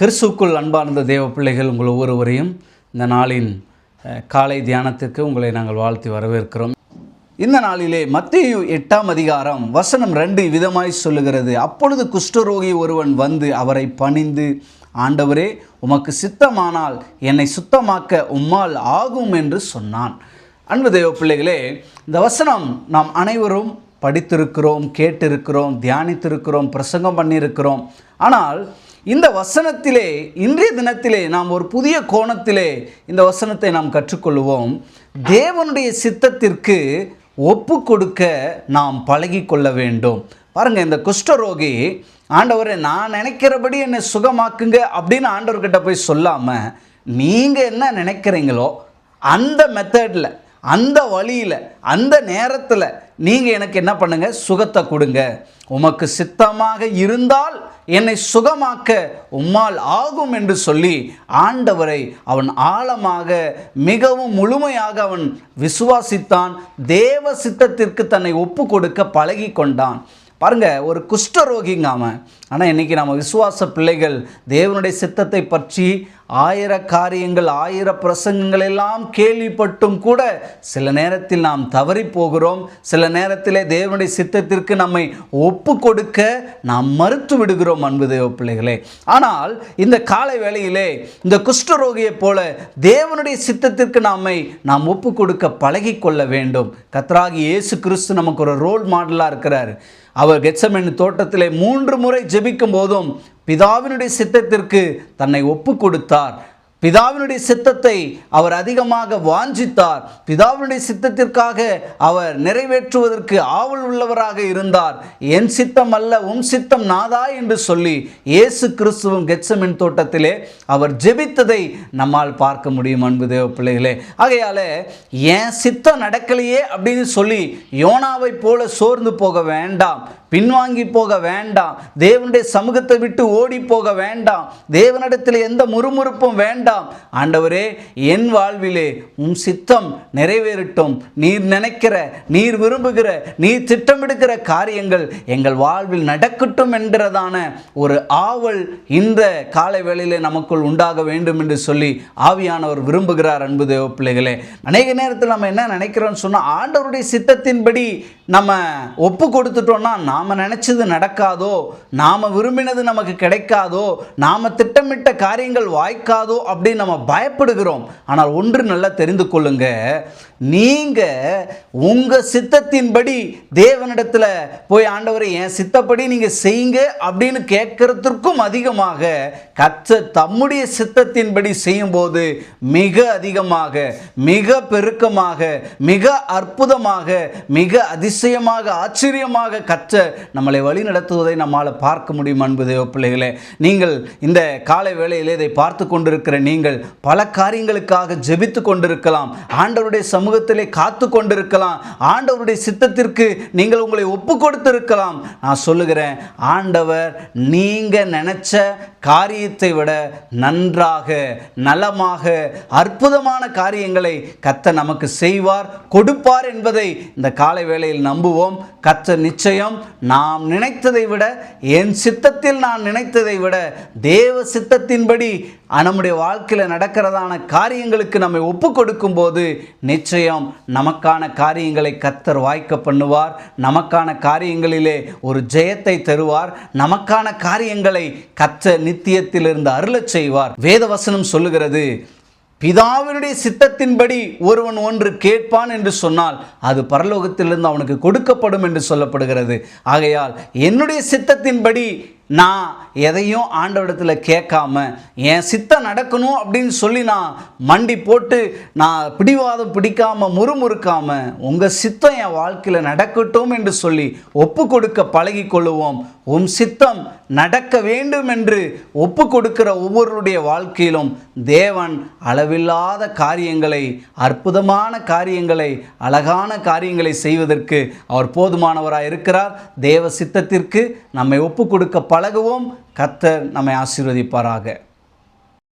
கிறிஸ்துக்குள் அன்பார்ந்த தேவ பிள்ளைகள் உங்கள் ஒவ்வொருவரையும் இந்த நாளின் காலை தியானத்திற்கு உங்களை நாங்கள் வாழ்த்தி வரவேற்கிறோம். இந்த நாளிலே மத்திய எட்டாம் அதிகாரம் வசனம் ரெண்டு விதமாய் சொல்லுகிறது. அப்பொழுது குஷ்டரோகி ஒருவன் வந்து அவரை பணிந்து ஆண்டவரே உமக்கு சித்தமானால் என்னை சுத்தமாக்க உம்மால் ஆகும் என்று சொன்னான். அன்பு தேவ பிள்ளைகளே இந்த வசனம் நாம் அனைவரும் படித்திருக்கிறோம் கேட்டிருக்கிறோம் தியானித்திருக்கிறோம் பிரசங்கம் பண்ணியிருக்கிறோம். ஆனால் இந்த வசனத்திலே இன்றைய தினத்திலே நாம் ஒரு புதிய கோணத்திலே இந்த வசனத்தை நாம் கற்றுக்கொள்வோம் தேவனுடைய சித்தத்திற்கு ஒப்பு கொடுக்க நாம் பழகி கொள்ள வேண்டும். பாருங்கள் இந்த குஷ்டரோகி ஆண்டவரே நான் நினைக்கிறபடி என்னை சுகமாக்குங்க அப்படின்னு ஆண்டவர்கிட்ட போய் சொல்லாமல் நீங்கள் என்ன நினைக்கிறீங்களோ அந்த மெத்தடில் அந்த வழியில் அந்த நேரத்தில் நீங்கள் எனக்கு என்ன பண்ணுங்கள் சுகத்தை கொடுங்க. உமக்கு சித்தமாக இருந்தால் என்னை சுகமாக்க உம்மால் ஆகும் என்று சொல்லி ஆண்டவரை அவன் ஆழமாக மிகவும் முழுமையாக அவன் விசுவாசித்தான். தேவ சித்தத்திற்கு தன்னை ஒப்பு கொடுக்க பழகி கொண்டான் பாருங்க ஒரு குஷ்டரோகிங்க அவன். ஆனால் இன்றைக்கி நம்ம விசுவாச பிள்ளைகள் தேவனுடைய சித்தத்தை பற்றி ஆயிர காரியங்கள் ஆயிர பிரசங்கங்கள் எல்லாம் கேள்விப்பட்டும் கூட சில நேரத்தில் நாம் தவறி போகிறோம் சில நேரத்திலே தேவனுடைய சித்தத்திற்கு நம்மை ஒப்பு கொடுக்க நாம் மறுத்து விடுகிறோம் அன்பு தேவ பிள்ளைகளே. ஆனால் இந்த காலை வேளையிலே இந்த குஷ்டரோகியைப் போல தேவனுடைய சித்தத்திற்கு நம்மை நாம் ஒப்பு கொடுக்க பழகி கொள்ள வேண்டும். கத்ராகி இயேசு கிறிஸ்து நமக்கு ஒரு ரோல் மாடலாக இருக்கிறார். அவர் கெட்சமென் தோட்டத்திலே மூன்று முறை ஜெபிக்கும் போதும் பிதாவினுடைய சித்தத்திற்கு தன்னை ஒப்பு கொடுத்தார் பிதாவினுடைய சித்தத்தை அவர் அதிகமாக வாஞ்சித்தார். பிதாவினுடைய சித்தத்திற்காக அவர் நிறைவேற்றுவதற்கு ஆவல் உள்ளவராக இருந்தார். என் சித்தம் அல்ல உன் சித்தம் நாதா என்று சொல்லி இயேசு கிறிஸ்துவும் கெட்சமின் தோட்டத்திலே அவர் ஜெபித்ததை நம்மால் பார்க்க முடியும் அன்பு தேவ பிள்ளைகளே. ஆகையால என் சித்தம் நடக்கலையே அப்படின்னு சொல்லி யோனாவை போல சோர்ந்து போக வேண்டாம் பின்வாங்கி போக வேண்டாம் தேவனுடைய சமூகத்தை விட்டு ஓடி போக வேண்டாம் தேவனிடத்தில் எந்த முறுமுறுப்பும் வேண்டாம் ஆண்டவரே என் வாழ்விலே உம் சித்தம் நிறைவேறட்டும். நீர் நினைக்கிற நீர் விரும்புகிற நீர் திட்டமிடுகிற காரியங்கள் எங்கள் வாழ்வில் நடக்கட்டும் என்கிறதான ஒரு ஆவல் இந்த காலை வேளையிலே நமக்குள் உண்டாக வேண்டும் என்று சொல்லி ஆவியானவர் விரும்புகிறார் அன்பு தேவ பிள்ளைகளே. அநேக நேரத்தில் நம்ம என்ன நினைக்கிறோம்னு சொன்னால் ஆண்டவருடைய சித்தத்தின்படி நம்ம ஒப்பு கொடுத்துட்டோம்னா நாம் நினச்சது நடக்காதோ நாம் விரும்பினது நமக்கு கிடைக்காதோ நாம் திட்டமிட்ட காரியங்கள் வாய்க்காதோ அப்படின்னு நம்ம பயப்படுகிறோம். ஆனால் ஒன்று நல்லா தெரிந்து கொள்ளுங்க. நீங்கள் உங்கள் சித்தத்தின்படி தேவனிடத்தில் போய் ஆண்டவரை என் சித்தப்படி நீங்கள் செய்யுங்க அப்படின்னு கேட்கறதுக்கும் அதிகமாக கச்ச தம்முடைய சித்தத்தின்படி செய்யும்போது மிக அதிகமாக மிக பெருக்கமாக மிக அற்புதமாக மிக அதிசயமாக ஆச்சரியமாக கற்ற நம்மளை வழி நடத்துவதை நம்மால் பார்க்க முடியும் அன்பு தேவ பிள்ளைகளே நீங்கள் இந்த காலை வேளையிலே இதை பார்த்து கொண்டிருக்கிற நீங்கள் பல காரியங்களுக்காக ஜெபித்து கொண்டிருக்கலாம். ஆண்டவருடைய சமூகத்திலே காத்து கொண்டிருக்கலாம். ஆண்டவருடைய சித்தத்திற்கு நீங்கள் உங்களை ஒப்பு கொடுத்திருக்கலாம். நான் சொல்லுகிறேன் ஆண்டவர் நீங்கள் நினைச்ச காரியத்தை விட நன்றாக நலமாக அற்புதமான காரியங்களை கத்த நமக்கு செய்வார் கொடுப்பார் என்பதை இந்த காலை வேளையில் நம்புவோம். கத்த நிச்சயம் நாம் நினைத்ததை விட என் சித்தத்தில் நான் நினைத்ததை விட தேவ சித்தத்தின்படி நம்முடைய வாழ்க்கையில் நடக்கிறதான காரியங்களுக்கு நம்மை ஒப்பு கொடுக்கும் போது நிச்சயம் நமக்கான காரியங்களை கத்தர் வாய்க்க பண்ணுவார். நமக்கான காரியங்களிலே ஒரு ஜெயத்தை தருவார். நமக்கான காரியங்களை கத்த நித்தியத்திலிருந்து அருளச் செய்வார். வேதவசனம் சொல்லுகிறது பிதாவினுடைய சித்தத்தின்படி ஒருவன் ஒன்று கேட்பான் என்று சொன்னால் அது பரலோகத்திலிருந்து அவனுக்கு கொடுக்கப்படும் என்று சொல்லப்படுகிறது. ஆகையால் என்னுடைய சித்தத்தின்படி நான் எதையும் ஆண்டவரிடத்தில் கேட்காம என் சித்தம் நடக்கணும் அப்படின்னு சொல்லி நான் மண்டி போட்டு நான் பிடிவாதம் பிடிக்காம முறுமுறுக்காம உங்கள் சித்தம் என் வாழ்க்கையில் நடக்கட்டும் என்று சொல்லி ஒப்பு கொடுக்க பழகி கொள்ளுவோம். உம் சித்தம் நடக்க வேண்டும் என்று ஒப்பு கொடுக்கிற ஒவ்வொருடைய வாழ்க்கையிலும் தேவன் அளவில்லாத காரியங்களை அற்புதமான காரியங்களை அழகான காரியங்களை செய்வதற்கு அவர் போதுமானவராக இருக்கிறார் தேவ சித்தத்திற்கு நம்மை ஒப்பு கொடுக்க பழகுவோம். கத்தர் நம்மை ஆசீர்வதிப்பாராக.